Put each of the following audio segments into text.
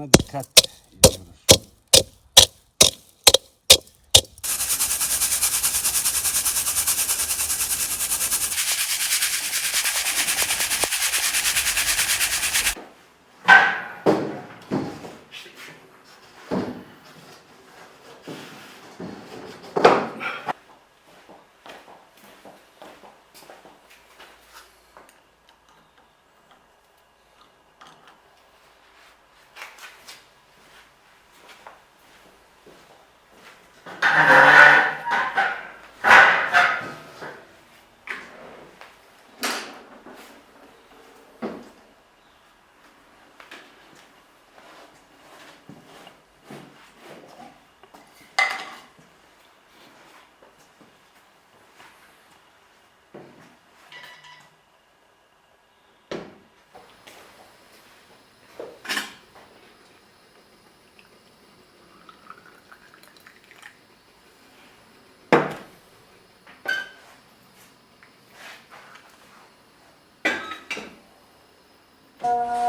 arasına dikkat Uh...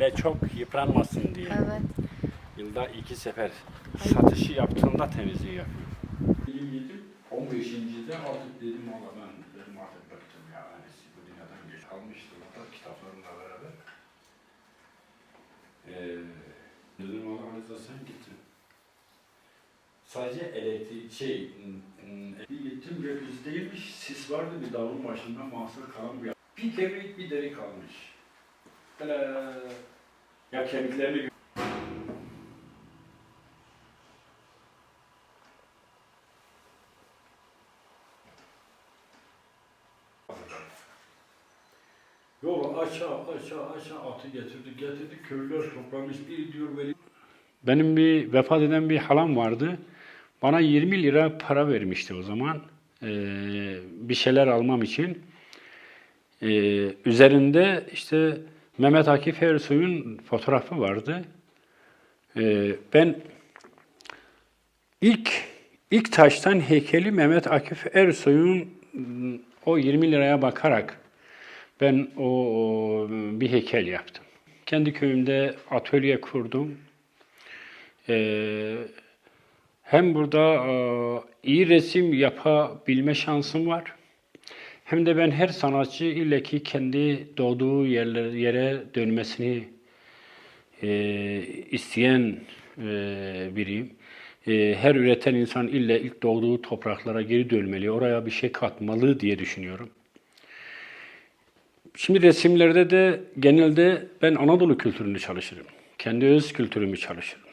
İlle çok yıpranmasın diye. Evet. Yılda iki sefer satışı yaptığında temizliği yapıyor. Yedim, 15. de artık dedim valla ben dedim artık bıktım ya. Hani bu dünyadan geç almıştım hatta kitaplarımla beraber. Ee, dedim valla Arıza sen gittin. Sadece elektrik şey, m- m- bir gittim gökyüzündeymiş, sis vardı bir dağın başında mahsur kalan bir bir kemik bir deri kalmış. Böyle ya kemiklerini Yolu aşağı aşağı aşağı atı getirdi getirdi köylüler toplamış bir diyor veli. Benim bir vefat eden bir halam vardı. Bana 20 lira para vermişti o zaman. Ee, bir şeyler almam için. Ee, üzerinde işte Mehmet Akif Ersoy'un fotoğrafı vardı. Ee, ben ilk ilk taştan heykeli Mehmet Akif Ersoy'un ım, o 20 liraya bakarak ben o, o bir heykel yaptım. Kendi köyümde atölye kurdum. Ee, Hem burada e, iyi resim yapabilme şansım var. Hem de ben her sanatçı ille ki kendi doğduğu yerler, yere dönmesini e, isteyen e, biriyim. E, her üreten insan ille ilk doğduğu topraklara geri dönmeli, oraya bir şey katmalı diye düşünüyorum. Şimdi resimlerde de genelde ben Anadolu kültürünü çalışırım. Kendi öz kültürümü çalışırım.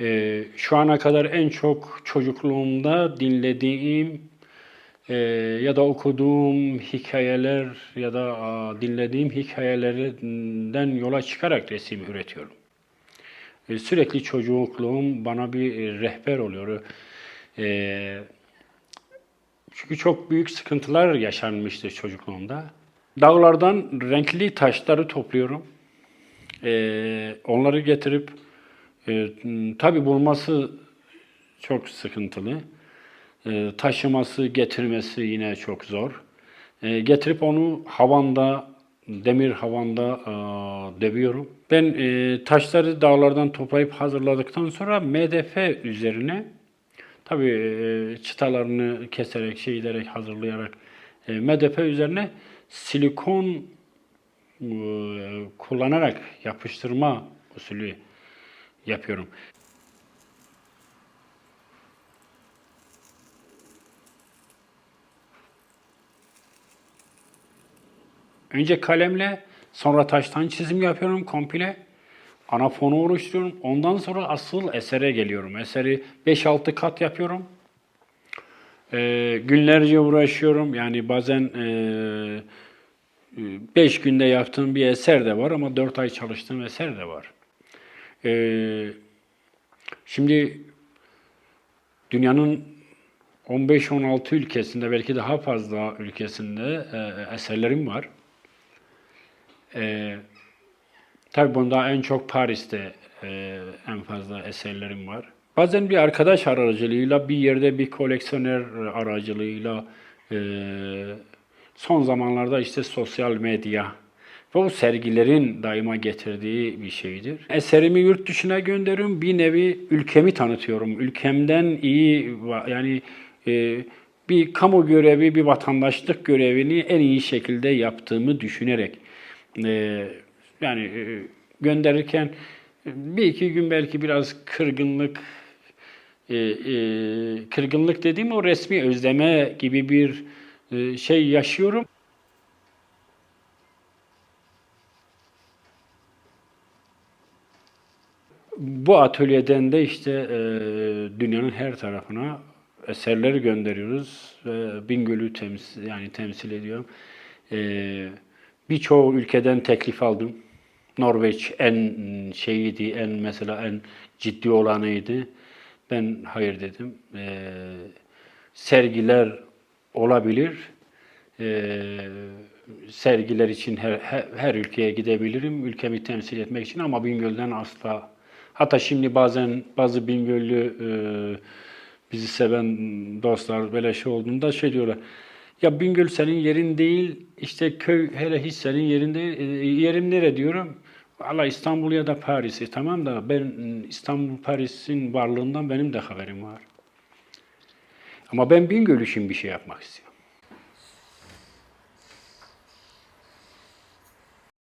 Ee, şu ana kadar en çok çocukluğumda dinlediğim e, ya da okuduğum hikayeler ya da a, dinlediğim hikayelerden yola çıkarak resim üretiyorum. E, sürekli çocukluğum bana bir e, rehber oluyor. E, çünkü çok büyük sıkıntılar yaşanmıştı çocukluğumda. Dağlardan renkli taşları topluyorum. Ee, onları getirip e, tabi bulması çok sıkıntılı. Ee, taşıması, getirmesi yine çok zor. Ee, getirip onu havanda, demir havanda e, dövüyorum. Ben e, taşları dağlardan toplayıp hazırladıktan sonra MDF üzerine tabi çıtalarını keserek, şey ederek, hazırlayarak e, MDF üzerine silikon e, kullanarak yapıştırma usulü yapıyorum. Önce kalemle, sonra taştan çizim yapıyorum komple. Ana fonu oluşturuyorum. Ondan sonra asıl esere geliyorum. Eseri 5-6 kat yapıyorum. Ee, günlerce uğraşıyorum. Yani bazen 5 günde yaptığım bir eser de var ama 4 ay çalıştığım eser de var. Ee, şimdi dünyanın 15-16 ülkesinde belki daha fazla ülkesinde e, eserlerim var. E, tabii bunda en çok Paris'te e, en fazla eserlerim var. Bazen bir arkadaş aracılığıyla bir yerde bir koleksiyoner aracılığıyla e, son zamanlarda işte sosyal medya ve o sergilerin daima getirdiği bir şeydir. Eserimi yurt dışına gönderiyorum. Bir nevi ülkemi tanıtıyorum. Ülkemden iyi yani e, bir kamu görevi, bir vatandaşlık görevini en iyi şekilde yaptığımı düşünerek e, yani e, gönderirken bir iki gün belki biraz kırgınlık e, e, kırgınlık dediğim o resmi özleme gibi bir e, şey yaşıyorum. Bu atölyeden de işte e, dünyanın her tarafına eserler gönderiyoruz. E, Bingöl'ü temsil yani temsil ediyorum. E, Birçoğu ülkeden teklif aldım. Norveç en şeyiydi, en mesela en ciddi olanıydı. Ben hayır dedim. E, sergiler olabilir. E, sergiler için her, her, her ülkeye gidebilirim. Ülkemi temsil etmek için ama Bingöl'den asla. Hatta şimdi bazen bazı Bingöllü e, bizi seven dostlar böyle şey olduğunda şey diyorlar. Ya Bingöl senin yerin değil, işte köy hele hiç senin yerinde yerim nere diyorum. Valla İstanbul ya da Paris'i tamam da ben İstanbul Paris'in varlığından benim de haberim var. Ama ben Bingöl için bir şey yapmak istiyorum.